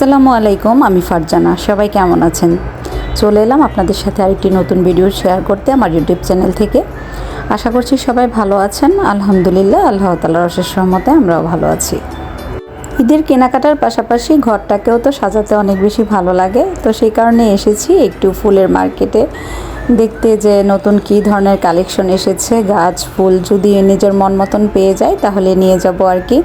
আসসালামু আলাইকুম, আমি ফারজানা। সবাই কেমন আছেন? চলে এলাম আপনাদের সাথে আরেকটি নতুন ভিডিও শেয়ার করতে আমার ইউটিউব চ্যানেল থেকে। আশা করছি সবাই ভালো আছেন। আলহামদুলিল্লাহ, আল্লাহ তালার অশেষ রহমতে আমরাও ভালো আছি। ঈদের কেনাকাটার পাশাপাশি ঘরটাকেও তো সাজাতে অনেক বেশি ভালো লাগে। তো সেই কারণে এসেছি একটু ফুলের মার্কেটে। দেখতে যে নতুন কী ধরনের কালেকশন এসেছে, গাছ, ফুল যদি নিজের মন মতন পেয়ে যায়, তাহলে নিয়ে যাব আর কি।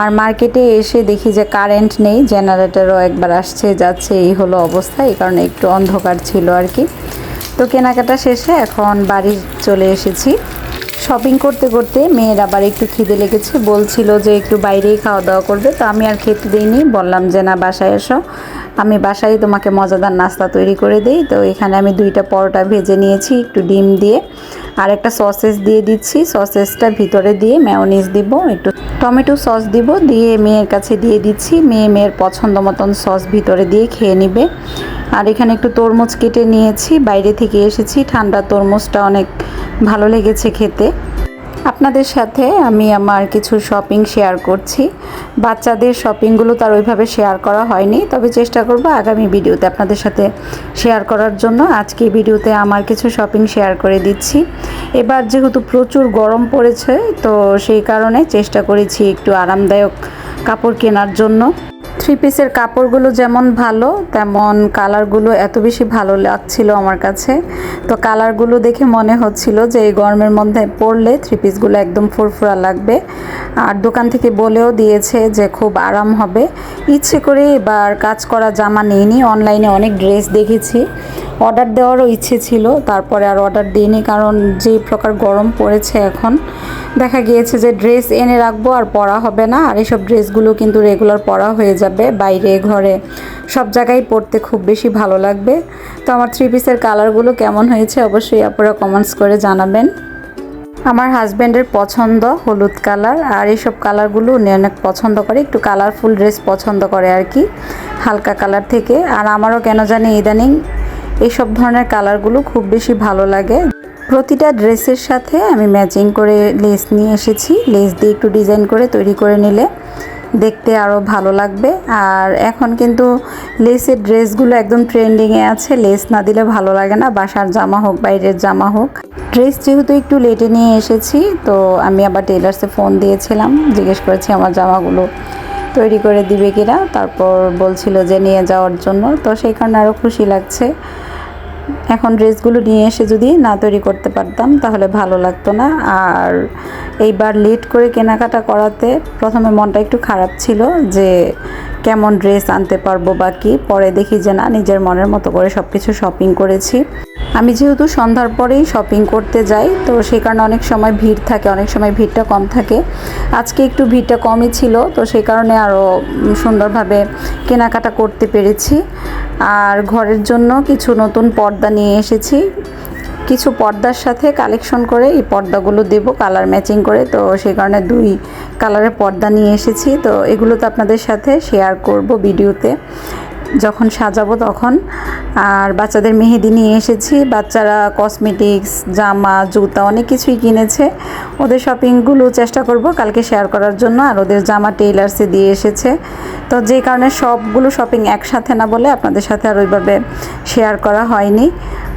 আর মার্কেটে এসে দেখি যে কারেন্ট নেই, জেনারেটারও একবার আসছে, যাচ্ছে, এই হলো অবস্থা, এই কারণে একটু অন্ধকার ছিল আর কি। তো কেনাকাটা শেষে এখন বাড়ি চলে এসেছি। শপিং করতে করতে মেয়ের আবার একটু খিদে লেগেছে, বলছিল যে একটু বাইরেই খাওয়া দাওয়া করবে, তো আমি আর খেতে দিইনি, বললাম যে না, বাসায় এসো। আমি বাসায় তোমাকে মজাদার নাস্তা তৈরি করে দিই। তো এখানে আমি দুইটা পরোটা ভেজে নিয়েছি, একটু ডিম দিয়ে। আর একটা সসেস দিয়ে দিচ্ছি। সসেসটা ভিতরে দিয়ে ম্যাওনিজ দিব, একটু টমেটো সস দিব দিয়ে মেয়ের কাছে দিয়ে দিচ্ছি। মেয়ে মেয়ের পছন্দ মতন সস ভিতরে দিয়ে খেয়ে নিবে। আর এখানে একটু তরমুজ কেটে নিয়েছি। বাইরে থেকে এসেছি। ঠান্ডা তরমুজটা অনেক ভালো লেগেছে খেতে। আপনাদের সাথে আমি আমার কিছু শপিং শেয়ার করছি। বাচ্চাদের শপিংগুলো তার ওইভাবে শেয়ার করা হয়নি, তবে চেষ্টা করব আগামী ভিডিওতে আপনাদের সাথে শেয়ার করার জন্য। আজকে ভিডিওতে আমার কিছু শপিং শেয়ার করে দিচ্ছি। এবার যেহেতু প্রচুর গরম পড়েছে, তো সেই কারণে চেষ্টা করেছি একটু আরামদায়ক কাপড় কেনার জন্য। থ্রি পিসের কাপড়গুলো যেমন ভালো, তেমন কালারগুলো এত বেশি ভালো লাগছিল আমার কাছে। তো কালারগুলো দেখে মনে হচ্ছিল যে এই গরমের মধ্যে পরলে থ্রি পিসগুলো একদম ফুরফুরা লাগবে। আর দোকান থেকে বলেও দিয়েছে যে খুব আরাম হবে। ইচ্ছে করে এবার কাজ করা জামা নিইনি। অনলাইনে অনেক ড্রেস দেখেছি। অর্ডার দেওয়ারও ইচ্ছে ছিল, তারপরে আর অর্ডার দিইনি কারণ যে প্রকার গরম পড়েছে এখন, দেখা গিয়েছে যে ড্রেস এনে রাখব আর পরা হবে না, আর এসব ড্রেসগুলো কিন্তু রেগুলার পরা হয়ে যাবে, বাইরে, ঘরে, সব জায়গায় পরতে খুব বেশি ভালো লাগবে। তো আমার থ্রি পিসের কালারগুলো কেমন হয়েছে অবশ্যই আপনারা কমেন্টস করে জানাবেন। আমার হাজব্যান্ডের পছন্দ হলুদ কালার আর এইসব কালারগুলো উনি অনেক পছন্দ করে, একটু কালারফুল ড্রেস পছন্দ করে আর কি, হালকা কালার থেকে। আর আমারও কেন জানি ইদানিং এইসব ধরনের কালারগুলো খুব বেশি ভালো লাগে। প্রতিটা ড্রেসের সাথে আমি ম্যাচিং করে লেস নিয়ে এসেছি। লেস দিয়ে একটু ডিজাইন করে তৈরি করে নিলে দেখতে আরও ভালো লাগবে। আর এখন কিন্তু লেসের ড্রেসগুলো একদম ট্রেন্ডিংয়ে আছে। লেস না দিলে ভালো লাগে না, বাসার জামা হোক, বাইরের জামা হোক। ড্রেস যেহেতু একটু লেটে নিয়ে এসেছি, তো আমি আবার টেলার্সে ফোন দিয়েছিলাম। জিজ্ঞেস করেছি, আমার জামাগুলো তৈরি করে দিবে কিনা, তারপর বলছিল যে নিয়ে যাওয়ার জন্য। তো সেই কারণে আরও খুশি লাগছে। এখন ড্রেসগুলো নিয়ে এসে যদি না তৈরি করতে পারতাম, তাহলে ভালো লাগতো না। আর এইবার লেট করে কেনাকাটা করাতে প্রথমে মনটা একটু খারাপ ছিল যে কেমন ড্রেস আনতে পারব বা কি, পরে দেখি যে না, নিজের মনের মতো করে সব কিছু শপিং করেছি। আমি যেহেতু সন্ধ্যার পরেই শপিং করতে যাই, তো সেই কারণে অনেক সময় ভিড় থাকে, অনেক সময় ভিড়টা কম থাকে। আজকে একটু ভিড়টা কমই ছিল, তো সেই কারণে আরও সুন্দরভাবে কেনাকাটা করতে পেরেছি। আর ঘরের জন্য কিছু নতুন পর্দা নিয়ে এসেছি। কিছু পর্দার সাথে কালেকশন করে এই পর্দাগুলো দেব কালার ম্যাচিং করে। তো সেই কারণে দুই কালারের পর্দা নিয়ে এসেছি। তো এগুলো তো আপনাদের সাথে শেয়ার করব ভিডিওতে। যখন সাজাবো তখন। আর বাচ্চাদের মেহেদি নিয়ে এসেছি। বাচ্চারা কসমেটিক্স জামা, জুতা অনেক কিছুই কিনেছে। ওদের শপিংগুলো চেষ্টা করব কালকে শেয়ার করার জন্য। আর ওদের জামা টেইলার্সে দিয়ে এসেছে। তো যে কারণে সবগুলো শপিং একসাথে না বলে আপনাদের সাথে আর ওইভাবে শেয়ার করা হয়নি।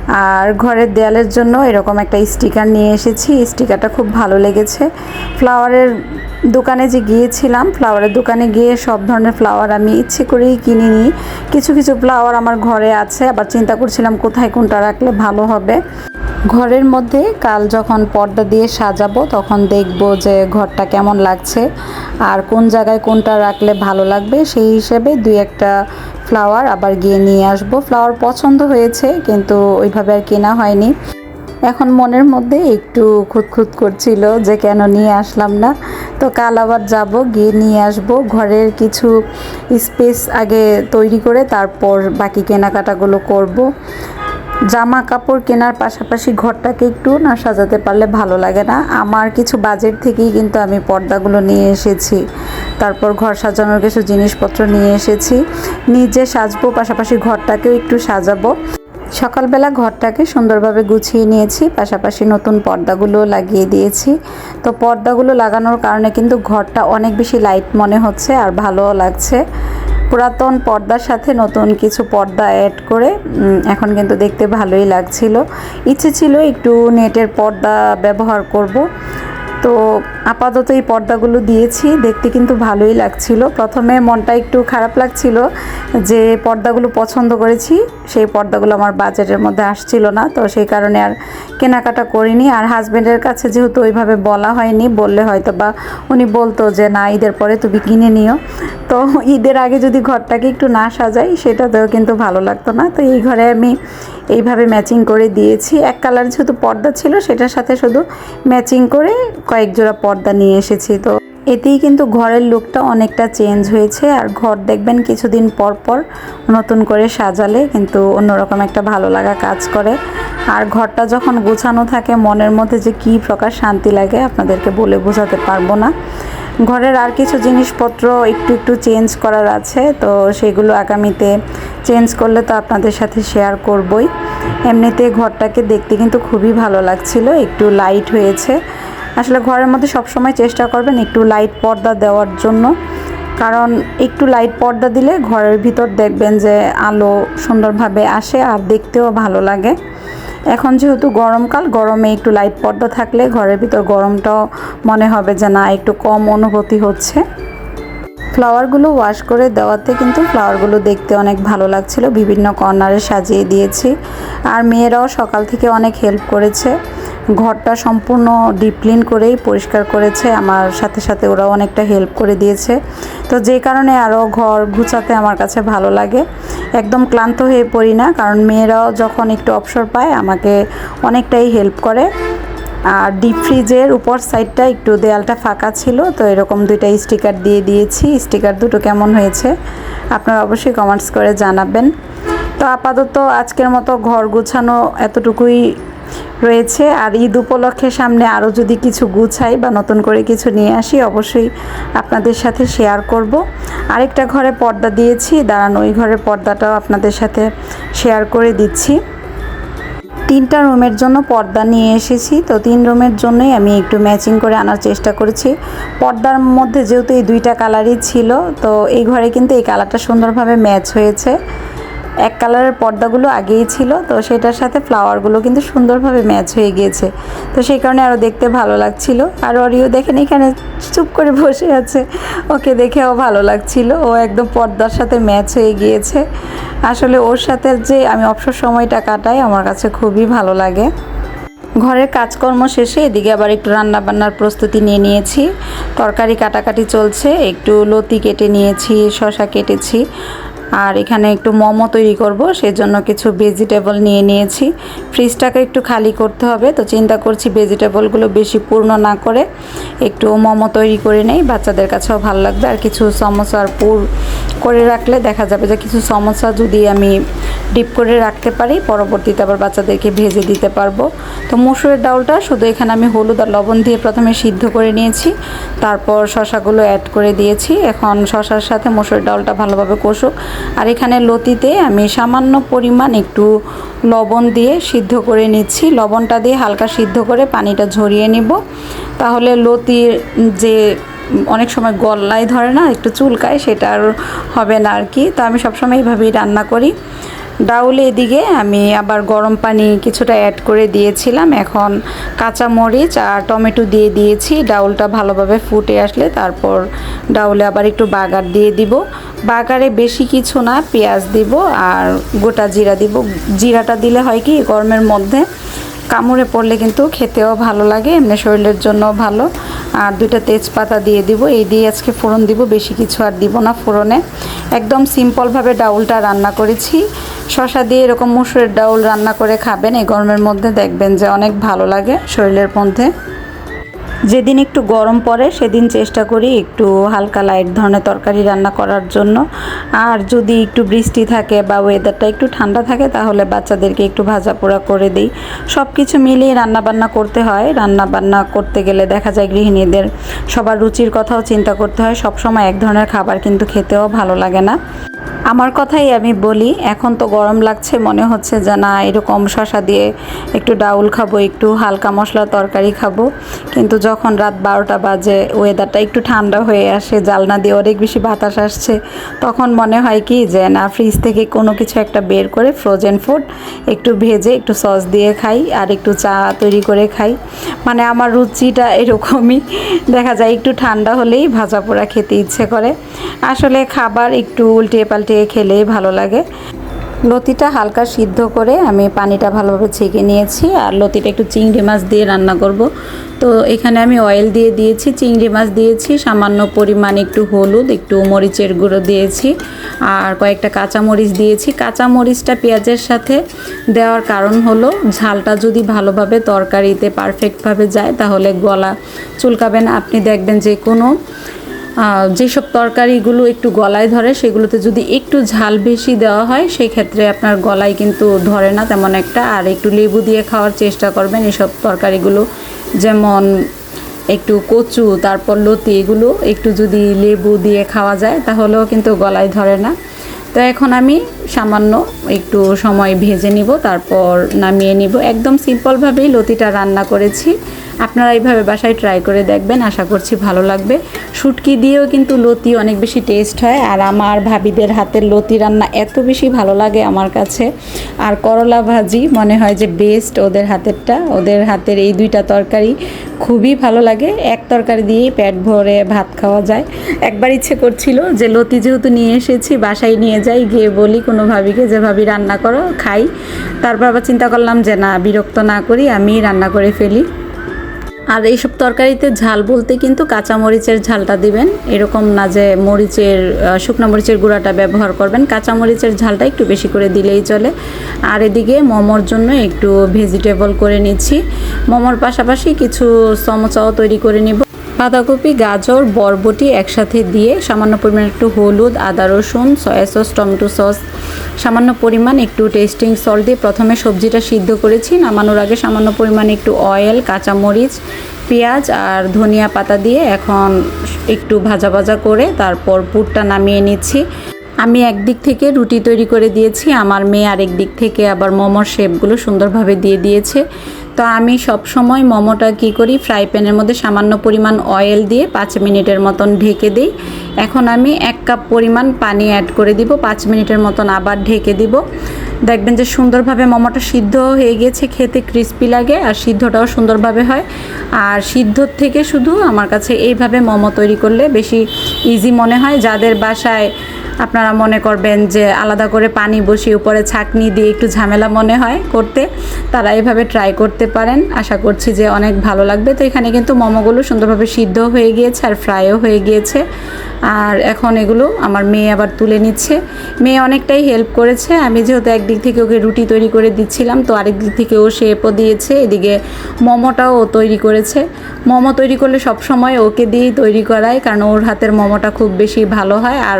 আর ঘরের দেয়ালের জন্য এরকম একটা স্টিকার নিয়ে এসেছি। স্টিকারটা খুব ভালো লেগেছে। ফ্লাওয়ারের দোকানে যে গিয়েছিলাম, ফ্লাওয়ারের দোকানে গিয়ে সব ধরনের ফ্লাওয়ার আমি ইচ্ছে করেই কিনে নিই কিছু কিছু ফ্লাওয়ার আমার ঘরে আছে। আবার চিন্তা করছিলাম কোথায় কোনটা রাখলে ভালো হবে। ঘরের মধ্যে কাল যখন পর্দা দিয়ে সাজাবো, তখন দেখব যে ঘরটা কেমন লাগছে। আর কোন জায়গায় কোনটা রাখলে ভালো লাগবে, সেই হিসেবে দুই একটা ফ্লাওয়ার আবার গিয়ে নিয়ে আসব। ফ্লাওয়ার পছন্দ হয়েছে, কিন্তু ওইভাবে আর কেনা হয়নি। এখন মনের মধ্যে একটু খুঁতখুত করছিল যে কেন নিয়ে আসলাম না। তো কাল আবার যাব, গিয়ে নিয়ে আসব। ঘরের কিছু স্পেস আগে তৈরি করে তারপর বাকি কেনাকাটাগুলো করব। জামা কাপড় কেনার পাশাপাশি ঘরটাকে একটু না সাজাতে পারলে ভালো লাগে না। আমার কিছু বাজেট থেকেই কিন্তু আমি পর্দাগুলো নিয়ে এসেছি। তারপর ঘর সাজানোর কিছু জিনিসপত্র নিয়ে এসেছি। নিজে সাজবো, পাশাপাশি ঘরটাকেও একটু সাজাবো। সকালবেলা ঘরটাকে সুন্দরভাবে গুছিয়ে নিয়েছি, পাশাপাশি নতুন পর্দাগুলো লাগিয়ে দিয়েছি। তো পর্দাগুলো লাগানোর কারণে কিন্তু ঘরটা অনেক বেশি লাইট মনে হচ্ছে আর ভালোও লাগছে। পুরাতন পর্দার সাথে নতুন কিছু পর্দা অ্যাড করে এখন কিন্তু দেখতে ভালোই লাগছিল। ইচ্ছে ছিল একটু নেটের পর্দা ব্যবহার করব। তো আপাতত এই পর্দাগুলো দিয়েছি। দেখতে কিন্তু ভালোই লাগছিল। প্রথমে মনটা একটু খারাপ লাগছিল যে পর্দাগুলো পছন্দ করেছি, সেই পর্দাগুলো আমার বাজেটের মধ্যে আসছিল না, তো সেই কারণে আর কেনাকাটা করিনি। আর হাজব্যান্ডের কাছে যেহেতু ওইভাবে বলা হয়নি, বললে হয়তো বা উনি বলতো যে, না, ঈদের পরে তুমি কিনে নিও। তো ঈদের আগে যদি ঘরটাকে একটু না সাজাই, সেটাতেও কিন্তু ভালো লাগতো না। তো এই ঘরে আমি এইভাবে ম্যাচিং করে দিয়েছি। এক কালার যেহেতু পর্দা ছিল, সেটার সাথে শুধু ম্যাচিং করে কয়েক জোড়া পর্দা নিয়ে এসেছি। তো এতেই কিন্তু ঘরের লুকটা অনেকটা চেঞ্জ হয়েছে আর ঘর দেখবেন কিছুদিন পর পর নতুন করে সাজালে কিন্তু অন্যরকম একটা ভালো লাগা কাজ করে। আর ঘরটা যখন গোছানো থাকে, মনের মধ্যে যে কী প্রকার শান্তি লাগে আপনাদেরকে বলে বোঝাতে পারব না। ঘরের আর কিছু জিনিসপত্র একটু একটু চেঞ্জ করার আছে, তো সেগুলো আগামীতে চেঞ্জ করলে তো আপনাদের সাথে শেয়ার করবই। এমনিতে ঘরটাকে দেখতে কিন্তু খুবই ভালো লাগছিল, একটু লাইট হয়েছে। আসলে ঘরের মধ্যে সবসময় চেষ্টা করবেন একটু লাইট পর্দা দেওয়ার জন্য। কারণ একটু লাইট পর্দা দিলে ঘরের ভিতর দেখবেন যে আলো সুন্দরভাবে আসে আর দেখতেও ভালো লাগে। এখন যেহেতু গরমকাল, গরমে একটু লাইট পর্দা থাকলে ঘরের ভিতর গরমটাও মনে হবে যে না, একটু কম অনুভূতি হচ্ছে। ফ্লাওয়ারগুলো ওয়াশ করে দেওয়াতে কিন্তু ফ্লাওয়ারগুলো দেখতে অনেক ভালো লাগছিল। বিভিন্ন কর্নারে সাজিয়ে দিয়েছি। আর মেয়েরাও সকাল থেকে অনেক হেল্প করেছে। ঘরটা সম্পূর্ণ ডিপ ক্লিন করেই পরিষ্কার করেছে। আমার সাথে সাথে ওরাও অনেকটা হেল্প করে দিয়েছে। তো যে কারণে আরও ঘর গুছাতে আমার কাছে ভালো লাগে। একদম ক্লান্ত হয়ে পড়ি না, কারণ মেয়েরাও যখন একটু অবসর পায়, আমাকে অনেকটাই হেল্প করে। আর ডিপ ফ্রিজের উপর সাইডটা একটু দেয়ালটা ফাঁকা ছিল, তো এরকম দুইটা স্টিকার দিয়ে দিয়েছি। স্টিকার দুটো কেমন হয়েছে, আপনারা অবশ্যই কমেন্টস করে জানাবেন। তো আপাতত আজকের মতো ঘর গুছানো এতটুকুই। রয়েছে। আর ঈদ উপলক্ষে সামনে আরও যদি কিছু গুছাই বা নতুন করে কিছু নিয়ে আসি, অবশ্যই আপনাদের সাথে শেয়ার করব। আরেকটা ঘরে পর্দা দিয়েছি। দাঁড়ান, ওই ঘরের পর্দাটাও আপনাদের সাথে শেয়ার করে দিচ্ছি। তিনটা রুমের জন্য পর্দা নিয়ে এসেছি। তো তিন রুমের জন্যই আমি একটু ম্যাচিং করে আনার চেষ্টা করেছি। পর্দার মধ্যে যেহেতু এই দুইটা কালারই ছিল, তো এই ঘরে কিন্তু এই কালারটা সুন্দরভাবে ম্যাচ হয়েছে। এক কালারের পর্দাগুলো আগেই ছিল, তো সেটার সাথে ফ্লাওয়ারগুলো কিন্তু সুন্দরভাবে ম্যাচ হয়ে গিয়েছে। তো সেই কারণে আরও দেখতে ভালো লাগছিল। আর অরিও দেখেন এখানে চুপ করে বসে আছে। ওকে দেখেও ভালো লাগছিল। ও একদম পর্দার সাথে ম্যাচ হয়ে গিয়েছে। আসলে ওর সাথে যে আমি অবসর সময়টা কাটাই, আমার কাছে খুবই ভালো লাগে। ঘরের কাজকর্ম শেষে এদিকে আবার একটু রান্না বান্নার প্রস্তুতি নিয়ে নিয়েছি। তরকারি কাটাকাটি চলছে, একটু লতি কেটে নিয়েছি শশা কেটেছি। আর এখানে একটু মোমো তৈরি করব, সেজন্য কিছু ভেজিটেবল নিয়ে নিয়েছি। ফ্রিজটাকে একটু খালি করতে হবে, তো চিন্তা করছি ভেজিটেবলগুলো বেশি পূর্ণ না করে একটু মোমো তৈরি করে নেই, বাচ্চাদের কাছেও ভালো লাগবে। আর কিছু সমোসার পুর করে রাখলে দেখা যাবে যে কিছু সমস্যা যদি আমি ডিপ করে রাখতে পারি, পরবর্তীতে আবার বাচ্চাদেরকে ভেজে দিতে পারব। তো মসুরের ডাউলটা শুধু এখানে আমি হলুদ আর লবণ দিয়ে প্রথমে সিদ্ধ করে নিয়েছি, তারপর শশাগুলো অ্যাড করে দিয়েছি। এখন শশার সাথে মসুরের ডাউলটা ভালোভাবে কষুক। আর এখানে লতিতে আমি সামান্য পরিমাণ একটু লবণ দিয়ে সিদ্ধ করে নিচ্ছি। লবণটা দিয়ে হালকা সিদ্ধ করে পানিটা ঝরিয়ে নিব। তাহলে লতির যে অনেক সময় গলায় ধরে না, একটু চুলকায় সেটা আর হবে না আর কি। তো আমি সবসময় এইভাবেই রান্না করি। ডাউলে এদিকে আমি আবার গরম পানি কিছুটা অ্যাড করে দিয়েছিলাম। এখন কাঁচা মরিচ আর টমেটো দিয়ে দিয়েছি। ডাউলটা ভালোভাবে ফুটে আসলে তারপর ডাউলে আবার একটু বাগার দিয়ে দিব। বাগারে বেশি কিছু না, পেঁয়াজ দিব আর গোটা জিরা দিব। জিরাটা দিলে হয় কি, গরমের মধ্যে কামড়ে পড়লে কিন্তু খেতেও ভালো লাগে, এমনি শরীরের জন্য ভালো। আর দুইটা তেজপাতা দিয়ে দিব, এই দিয়ে আজকে ফোড়ন দিব, বেশি কিছু আর দিব না ফোড়নে। একদম সিম্পলভাবে ডাউলটা রান্না করেছি। শশা দিয়ে এরকম মুসুরের ডাউল রান্না করে খাবেন, এই গরমের মধ্যে দেখবেন যে অনেক ভালো লাগে শরীরের মধ্যে। যেদিন একটু গরম পড়ে, সেদিন চেষ্টা করি একটু হালকা লাইট ধরনের তরকারি রান্না করার জন্য। আর যদি একটু বৃষ্টি থাকে বা ওয়েদারটা একটু ঠান্ডা থাকে, তাহলে বাচ্চাদেরকে একটু ভাজা পোড়া করে দিই। সব কিছু মিলিয়ে রান্নাবান্না করতে হয়। রান্না বান্না করতে গেলে দেখা যায় গৃহিণীদের সবার রুচির কথাও চিন্তা করতে হয়। সব সময় এক ধরনের খাবার কিন্তু খেতেও ভালো লাগে না। আমার কথাই আমি বলি, এখন তো গরম লাগছে, মনে হচ্ছে যে না, এরকম শশা দিয়ে একটু ডাউল খাব, একটু হালকা মশলা তরকারি খাব। কিন্তু যখন রাত বারোটা বাজে ওয়েদারটা একটু ঠান্ডা হয়ে আসে, জালনা দিয়ে অনেক বেশি বাতাস আসছে, তখন মনে হয় কি যে, না ফ্রিজ থেকে কোনো কিছু একটা বের করে ফ্রোজেন ফুড একটু ভেজে একটু সস দিয়ে খাই আর একটু চা তৈরি করে খাই। মানে আমার রুচিটা এরকমই। দেখা যায় একটু ঠান্ডা হলেই ভাজা পোড়া খেতে ইচ্ছে করে। আসলে খাবার একটু উল্টে পাল্টে খেলেই ভালো লাগে। লতিটা হালকা সিদ্ধ করে আমি পানিটা ভালোভাবে ছেঁকে নিয়েছি আর লতিটা একটু চিংড়ি মাছ দিয়ে রান্না করব। তো এখানে আমি অয়েল দিয়ে দিয়েছি, চিংড়ি মাছ দিয়েছি, সামান্য পরিমাণ একটু হলুদ, একটু মরিচের গুঁড়ো দিয়েছি আর কয়েকটা কাঁচা মরিচ দিয়েছি। কাঁচা মরিচটা পেঁয়াজের সাথে দেওয়ার কারণ হলো ঝালটা যদি ভালোভাবে তরকারিতে পারফেক্টভাবে যায় তাহলে গলা চুলকাবে না। আপনি দেখবেন যে কোনো যেসব তরকারিগুলো একটু গলায় ধরে সেগুলোতে যদি একটু ঝাল বেশি দেওয়া হয় সেই ক্ষেত্রে আপনার গলায় কিন্তু ধরে না তেমন একটা। আর একটু লেবু দিয়ে খাওয়ার চেষ্টা করবেন এসব তরকারিগুলো যেমন একটু কচু, তারপর লতি এগুলো একটু যদি লেবু দিয়ে খাওয়া যায়, তাহলেও কিন্তু গলায় ধরে না। তো এখন আমি সামান্য একটু সময় ভেজে নিব, তারপর নামিয়ে নিব। একদম সিম্পলভাবেই লতিটা রান্না করেছি। আপনারা এইভাবে বাসায় ট্রাই করে দেখবেন, আশা করছি ভালো লাগবে। শুটকি দিয়েও কিন্তু লতি অনেক বেশি টেস্ট হয়, আর আমার ভাবিদের হাতের লতি রান্না এত বেশি ভালো লাগে আমার কাছে। আর করলা ভাজি, মনে হয় যে বেস্ট ওদের হাতেরটা। ওদের হাতের এই দুইটা তরকারি খুবই ভালো লাগে। এক তরকারি দিয়েই পেট ভরে ভাত খাওয়া যায়। একবার ইচ্ছে করছিল যে লতি যেহেতু নিয়ে এসেছি, বাসায় নিয়ে যাই, গিয়ে বলি কোনো ভাবিকে যে, ভাবি, রান্না করো, খাই। তারপর আবার চিন্তা করলাম যে, না, বিরক্ত না করি আমি রান্না করে ফেলি। আর এইসব তরকারিতে ঝাল বলতে কিন্তু কাঁচা মরিচের ঝালটা দিবেন। এরকম না যে মরিচের শুকনো মরিচের গুঁড়াটা ব্যবহার করবেন। কাঁচা মরিচের ঝালটা একটু বেশি করে দিলেই চলে। আর এদিকে মোমোর জন্য একটু ভেজিটেবল করে নিচ্ছি। মোমোর পাশাপাশি কিছু চমচাও তৈরি করে নিব। বাঁধাকপি, গাজর, বরবটি একসাথে দিয়ে সামান্য পরিমাণ একটু হলুদ, আদা, রসুন, সয়া সস, টমেটো সস, সামান্য পরিমাণ একটু টেস্টিং সল্ট দিয়ে প্রথমে সবজিটা সিদ্ধ করেছি। নামানোর আগে সামান্য পরিমাণ একটু অয়েল কাঁচামরিচ, পেঁয়াজ আর ধনিয়া পাতা দিয়ে এখন একটু ভাজা ভাজা করে তারপর পুরটা নামিয়ে নিচ্ছি। আমি একদিক থেকে রুটি তৈরি করে দিয়েছি। আমার মেয়ে আরেক দিক থেকে আবার মোমোর শেপগুলো সুন্দরভাবে দিয়ে দিয়েছে। তো আমি সব সময় মোমোটা কি করি? ফ্রাই প্যানের মধ্যে সামান্য পরিমাণ অয়েল দিয়ে পাঁচ মিনিটের মতন ঢেকে দিই। এখন আমি এক কাপ পরিমাণ পানি অ্যাড করে দিব, পাঁচ মিনিটের মতন আবার ঢেকে দিব। দেখবেন যে সুন্দরভাবে মোমোটা সিদ্ধ হয়ে গেছে খেতে ক্রিস্পি লাগে আর সিদ্ধটাও সুন্দরভাবে হয়। আর সিদ্ধর থেকে শুধু আমার কাছে এইভাবে মোমো তৈরি করলে বেশি ইজি মনে হয়। যাদের বাসায় আপনারা মনে করবেন যে আলাদা করে পানি বসিয়ে উপরে ছাকনি দিয়ে একটু ঝামেলা মনে হয় করতে, তারা এভাবে ট্রাই করতে পারেন। আশা করছি যে অনেক ভালো লাগবে। তো এখানে কিন্তু মোমোগুলো সুন্দরভাবে সিদ্ধ হয়ে গিয়েছে আর ফ্রাইও হয়ে গিয়েছে। আর এখন এগুলো আমার মেয়ে আবার তুলে নিচ্ছে। মেয়ে অনেকটাই হেল্প করেছে। আমি যেহেতু একদিক থেকে ওকে রুটি তৈরি করে দিচ্ছিলাম, তো আরেক দিক থেকে ও শেপও দিয়েছে। এদিকে মোমোটাও ও তৈরি করেছে। মোমো তৈরি করলে সব সময় ওকে দিয়েই তৈরি করায়, কারণ ওর হাতের মোমোটা খুব বেশি ভালো হয়। আর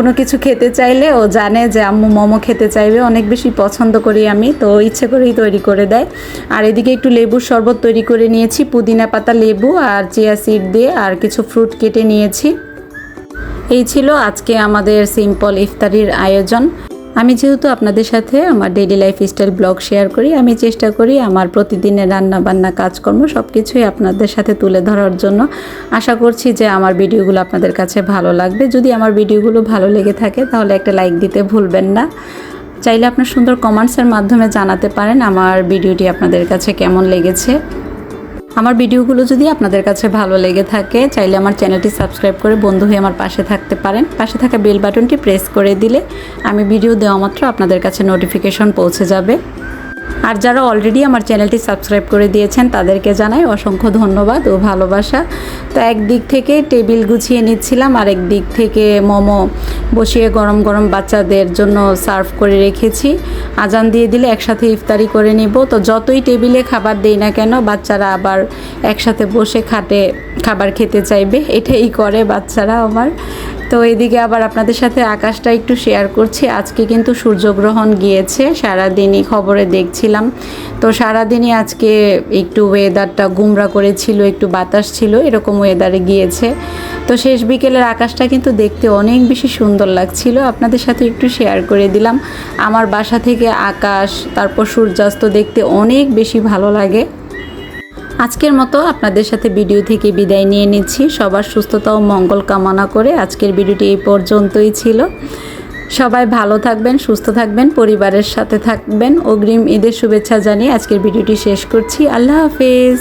কোনো কিছু খেতে চাইলে ও জানে যে আম্মু মোমো খেতে চাইবে, অনেক বেশি পছন্দ করি আমি, তো ইচ্ছে করেই তৈরি করে দেয়। আর এদিকে একটু লেবুর শরবত তৈরি করে নিয়েছি, পুদিনা পাতা লেবু আর চিয়া সিড দিয়ে আর কিছু ফ্রুট কেটে নিয়েছি। এই ছিল আজকে আমাদের সিম্পল ইফতারির আয়োজন। আমি যেহেতু আপনাদের সাথে আমার daily life style blog share করি, আমি চেষ্টা করি আমার প্রতিদিনের রান্না বান্না কাজকর্ম সব কিছুই আপনাদের সাথে তুলে ধরার জন্য। আশা করছি যে আমার ভিডিওগুলো আপনাদের কাছে ভালো লাগবে। যদি আমার ভিডিওগুলো ভালো লেগে থাকে তাহলে একটা লাইক দিতে ভুলবেন না। চাইলে আপনার সুন্দর কমেন্টসের মাধ্যমে জানাতে পারেন আমার ভিডিওটি আপনাদের কাছে কেমন লেগেছে। আমার ভিডিওগুলো যদি আপনাদের কাছে ভালো লেগে থাকে, চাইলে আমার চ্যানেলটি সাবস্ক্রাইব করে বন্ধু হয়ে আমার পাশে থাকতে পারেন। পাশে থাকা বেল বাটনটি প্রেস করে দিলে আমি ভিডিও দেওয়া মাত্র আপনাদের কাছে নোটিফিকেশন পৌঁছে যাবে। আর যারা অলরেডি আমার চ্যানেলটি সাবস্ক্রাইব করে দিয়েছেন, তাদেরকে জানাই অসংখ্য ধন্যবাদ ও ভালোবাসা। তো একদিক থেকে টেবিল গুছিয়ে নিচ্ছিলাম, আর দিক থেকে মোমো বসিয়ে গরম গরম বাচ্চাদের জন্য সার্ভ করে রেখেছি। আজান দিয়ে দিলে একসাথে ইফতারি করে নিব। তো যতই টেবিলে খাবার দেই না কেন, বাচ্চারা আবার একসাথে বসে খাটে খাবার খেতে চাইবে। এটাই করে বাচ্চারা আমার। তো এদিকে আবার আপনাদের সাথে আকাশটা একটু শেয়ার করছি। আজকে কিন্তু সূর্যগ্রহণ গিয়েছে, সারাদিনই খবরে দেখছিলাম। তো সারাদিনই আজকে একটু ওয়েদারটা গুমরা করেছিল, একটু বাতাস ছিল, এরকম ওয়েদারে গিয়েছে। তো শেষ বিকেলের আকাশটা কিন্তু দেখতে অনেক বেশি সুন্দর লাগছিল। আপনাদের সাথে একটু শেয়ার করে দিলাম। আমার বাসা থেকে আকাশ, তারপর সূর্যাস্ত দেখতে অনেক বেশি ভালো লাগে। আজকের মতো আপনাদের সাথে ভিডিও থেকে বিদায় নিয়ে নিচ্ছি। সবার সুস্থতা ও মঙ্গল কামনা করে আজকের ভিডিওটি এই পর্যন্তই ছিল। সবাই ভালো থাকবেন, সুস্থ থাকবেন, পরিবারের সাথে থাকবেন। অগ্রিম ঈদের শুভেচ্ছা জানিয়ে আজকের ভিডিওটি শেষ করছি। আল্লাহ হাফেজ।